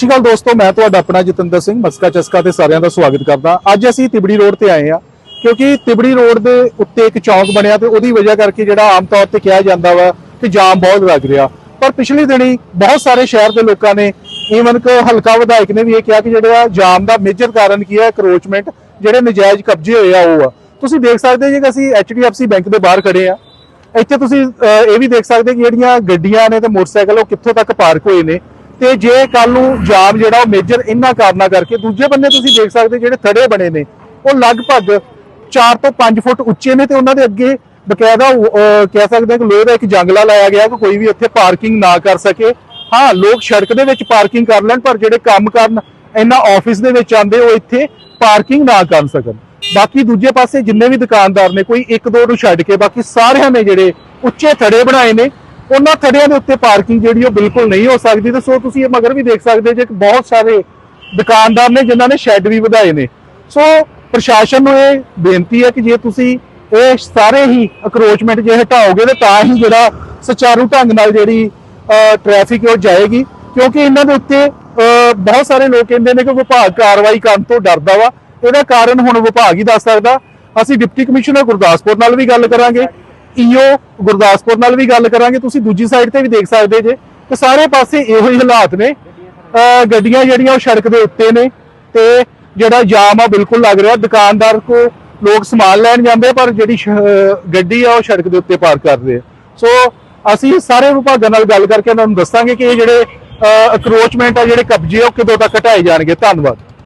ਸ਼੍ਰੀ ਅਕਾਲ ਦੋਸਤੋ, ਮੈਂ ਤੁਹਾਡਾ ਆਪਣਾ ਜਤਿੰਦਰ ਸਿੰਘ, ਮਸਕਾ ਚਸਕਾ ਤੇ ਸਾਰਿਆਂ ਦਾ ਸਵਾਗਤ ਕਰਦਾ। ਅੱਜ ਅਸੀਂ ਤਿਬੜੀ ਰੋਡ ਤੇ ਆਏ ਆ ਕਿਉਂਕਿ ਤਿਬੜੀ ਰੋਡ ਦੇ ਉੱਤੇ ਇੱਕ ਚੌਂਕ ਬਣਿਆ ਤੇ ਉਹਦੀ ਵਜ੍ਹਾ ਕਰਕੇ ਜਿਹੜਾ ਆਮ ਤੌਰ ਤੇ ਕਿਹਾ ਜਾਂਦਾ ਵਾ ਕਿ ਜਾਮ ਬਹੁਤ ਲੱਗ ਰਿਹਾ। ਪਰ ਪਿਛਲੇ ਦਿਨੀ ਬਹੁਤ ਸਾਰੇ ਸ਼ਹਿਰ ਦੇ ਲੋਕਾਂ ਨੇ ਈਵਨ ਕਿ ਹਲਕਾ ਵਿਧਾਇਕ ਨੇ ਵੀ ਇਹ ਕਿਹਾ ਕਿ ਜਿਹੜਾ ਜਾਮ ਦਾ ਮੇਜਰ ਕਾਰਨ ਕੀ ਹੈ ਕਰੋਚਮੈਂਟ ਜਿਹੜੇ ਨਜਾਇਜ਼ ਕਬਜ਼ੇ ਹੋਏ ਆ ਉਹ ਆ। ਤੁਸੀਂ ਦੇਖ ਸਕਦੇ ਜੇ ਕਿ ਅਸੀਂ HDFC ਬੈਂਕ ਦੇ ਬਾਹਰ ਖੜੇ ਆ। ਇੱਥੇ ਤੁਸੀਂ ਇਹ ਵੀ ਦੇਖ ਸਕਦੇ ਕਿ ਜਿਹੜੀਆਂ ਗੱਡੀਆਂ ਨੇ ਤੇ ਮੋਟਰਸਾਈਕਲ, ਉਹ ਕਿੱਥੋਂ ਤੱਕ ਪਾਰਕ ਹੋਏ ਨੇ। ਤੇ ਜੇ ਕੱਲ ਨੂੰ ਜਾਬ ਜਿਹੜਾ ਉਹ ਮੇਜਰ ਇਹਨਾਂ ਕਾਰਨਾਂ ਕਰਕੇ ਦੂਜੇ ਬੰਨੇ ਤੁਸੀਂ ਦੇਖ ਸਕਦੇ ਜਿਹੜੇ ਥੜੇ ਬਣੇ ਨੇ, ਉਹ ਲਗਭਗ 4 ਤੋਂ 5 ਫੁੱਟ ਉੱਚੇ ਨੇ ਤੇ ਉਹਨਾਂ ਦੇ ਅੱਗੇ ਬਕਾਇਦਾ ਕਹਿ ਸਕਦੇ ਹਾਂ ਕਿ ਲੋਹੇ ਦਾ ਇੱਕ ਜੰਗਲਾ ਲਾਇਆ ਗਿਆ ਕਿ ਕੋਈ ਵੀ ਇੱਥੇ ਪਾਰਕਿੰਗ ਨਾ ਕਰ ਸਕੇ। ਹਾਂ, ਲੋਕ ਸੜਕ ਦੇ ਵਿੱਚ ਪਾਰਕਿੰਗ ਕਰ ਲੈਣ, ਪਰ ਜਿਹੜੇ ਕੰਮ ਕਰਨ ਇਹਨਾਂ ਆਫਿਸ ਦੇ ਵਿੱਚ ਆਉਂਦੇ, ਉਹ ਇੱਥੇ ਪਾਰਕਿੰਗ ਨਾ ਕਰ ਸਕਣ। ਬਾਕੀ ਦੂਜੇ ਪਾਸੇ ਜਿੰਨੇ ਵੀ ਦੁਕਾਨਦਾਰ ਨੇ, ਕੋਈ ਇੱਕ ਦੋ ਨੂੰ ਛੱਡ ਕੇ, ਬਾਕੀ ਸਾਰਿਆਂ ਨੇ ਜਿਹੜੇ ਉੱਚੇ ਥੜੇ ਬਣਾਏ ਨੇ ਉਹਨਾਂ ਥੜਿਆਂ ਦੇ ਉੱਤੇ ਪਾਰਕਿੰਗ ਜਿਹੜੀ ਉਹ ਬਿਲਕੁਲ ਨਹੀਂ ਹੋ ਸਕਦੀ ਤੇ ਸੋ ਤੁਸੀਂ ਇਹ ਮਗਰ ਵੀ ਦੇਖ ਸਕਦੇ ਜੇ ਬਹੁਤ ਸਾਰੇ ਦੁਕਾਨਦਾਰ ਨੇ ਜਿਨ੍ਹਾਂ ਨੇ ਸ਼ੈੱਡ ਵੀ ਵਧਾਏ ਨੇ। ਸੋ ਪ੍ਰਸ਼ਾਸਨ ਨੂੰ ਇਹ ਬੇਨਤੀ ਹੈ ਕਿ ਜੇ ਤੁਸੀਂ ਇਹ ਸਾਰੇ ਹੀ ਅਕਰੋਚਮੈਂਟ ਜੇ ਹਟਾਓਗੇ ਤੇ ਤਾਂ ਹੀ ਜਿਹੜਾ ਸੁਚਾਰੂ ਢੰਗ ਨਾਲ ਜਿਹੜੀ ਟ੍ਰੈਫਿਕ ਉਹ ਜਾਏਗੀ। ਕਿਉਂਕਿ ਇਹਨਾਂ ਦੇ ਉੱਤੇ ਬਹੁਤ ਸਾਰੇ ਲੋਕ ਕਹਿੰਦੇ ਨੇ ਕਿ ਵਿਭਾਗ ਕਾਰਵਾਈ ਕਰਨ ਤੋਂ ਡਰਦਾ ਵਾ। ਇਹਦਾ ਕਾਰਨ ਹੁਣ ਵਿਭਾਗ ਹੀ ਦੱਸ ਸਕਦਾ। ਅਸੀਂ ਡਿਪਟੀ ਕਮਿਸ਼ਨਰ ਗੁਰਦਾਸਪੁਰ ਨਾਲ ਵੀ ਗੱਲ ਕਰਾਂਗੇ। ਈਓ ਗੁਰਦਾਸਪੁਰ ਨਾਲ ਵੀ ਗੱਲ ਕਰਾਂਗੇ। ਤੁਸੀਂ ਦੂਜੀ ਸਾਈਡ ਤੇ ਵੀ ਦੇਖ ਸਕਦੇ ਜੇ। ਕਿ ਸਾਰੇ ਪਾਸੇ ਇਹੋ ਹੀ ਹਾਲਾਤ ਨੇ। ਗੱਡੀਆਂ ਜਿਹੜੀਆਂ ਉਹ ਸੜਕ ਦੇ ਉੱਤੇ ਨੇ। ਤੇ ਜਿਹੜਾ ਜਾਮ ਆ, ਬਿਲਕੁਲ ਲੱਗ ਰਿਹਾ। ਦੁਕਾਨਦਾਰ ਕੋ ਲੋਕ ਸਮਾਨ ਲੈਣ ਜਾਂਦੇ ਪਰ ਜਿਹੜੀ ਸ਼- ਗੱਡੀ ਆ, ਉਹ ਸੜਕ ਦੇ ਉੱਤੇ ਪਾਰਕ ਕਰਦੇ ਆ। ਸੋ, ਅਸੀਂ ਸਾਰੇ ਵਿਭਾਗਾਂ ਨਾਲ ਗੱਲ ਕਰਕੇ ਉਹਨਾਂ ਨੂੰ ਦੱਸਾਂਗੇ ਕਿ ਇਹ ਜਿਹੜੇ ਅਕਰੋਚਮੈਂਟ ਆ, ਜਿਹੜੇ ਕਬਜ਼ੇ ਉਹ ਕਿਦੋਂ ਤੱਕ ਹਟਾਏ ਜਾਣਗੇ। ਧੰਨਵਾਦ।